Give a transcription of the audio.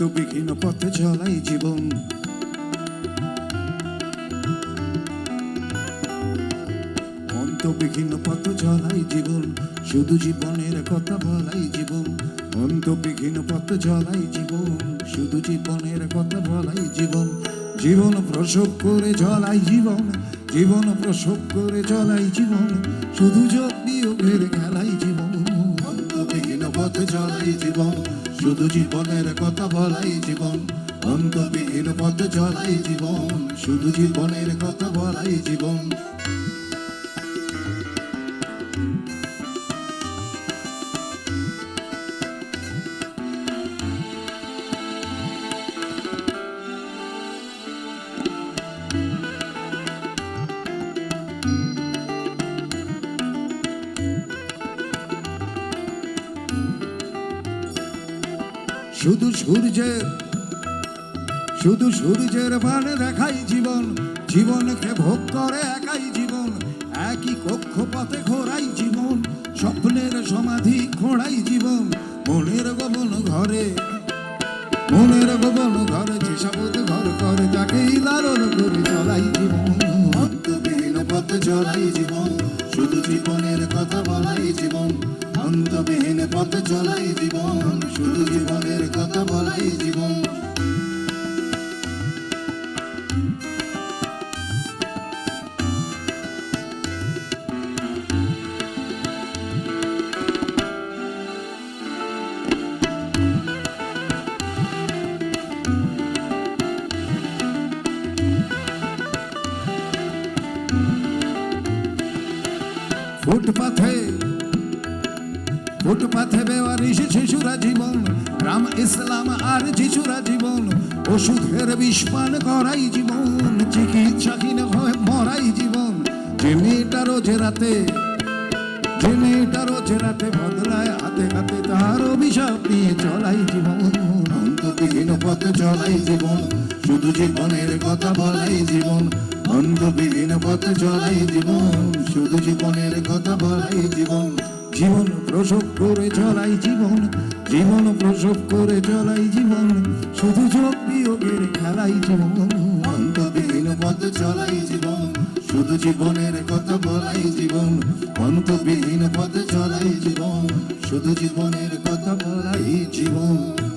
অন্তবিহীন পথে চলাই জীবন। অন্তবিহীন পথ চলাই জীবন, শুধু জীবনের কথা বলাই জীবন। অন্তবিহীন পথ চলাই জীবন, শুধু জীবনের কথা বলাই জীবন। জীবন প্রসব করে চলাই জীবন জীবন প্রসব করে চলাই জীবন। শুধু যোগ বিয়োগের খেলাই জীবন। পথ চলাই জীবন, শুধু জীবনের কথা বলাই জীবন, অন্তবিহীন পথ চলাই জীবন, শুধু জীবনের কথা বলাই জীবন। শুধু সূর্যের শুধু সূর্যের বানে দেখাই জীবন, জীবনকে ভোগ করে একাই জীবন, একই কক্ষপথে ঘোরাই জীবন, স্বপ্নের সমাধি খোঁড়াই জীবন, মনের গোপন ঘরে, মনের গোপন ঘরে যে শপথ ঘর করে তাকেই লালন করে চলাই জীবন। পথে চলাই জীবন, শুধু জীবনের কথা বলাই জীবন অন্তবিহীন পথে চলাই জীবন শুধু জীবনের কথা বলাই জীবন। ফুটপাথে ফুটপাথে বেওয়ারিশ শিশুরা জীবন রাম ইসলাম আর যিশুরা জীবন, ওষুধের বিষপান করাই জীবন চিকিৎসাহীন হয়ে মরাই জীবন। যে মেয়েটা রোজ রাতে, যে মেয়েটা রোজ রাতে বদলায় হাতে হাতে তার অভিশাপ নিয়ে চলাই জীবন অন্তবিহীন পথে চলাই জীবন, শুধু জীবনের কথা বলাই জীবন অন্তবিহীন পথে চলাই জীবন, শুধু জীবনের কথা বলাই জীবন। জীবন প্রসব করে চলাই জীবন জীবন প্রসব করে চলাই জীবন, শুধু যোগ বিয়োগের খেলাই জীবন। অন্তবিহীন পথ চলাই জীবন, শুধু জীবনের কথা বলাই জীবন। অন্তবিহীন পথ চলাই জীবন, শুধু জীবনের কথা বলাই জীবন।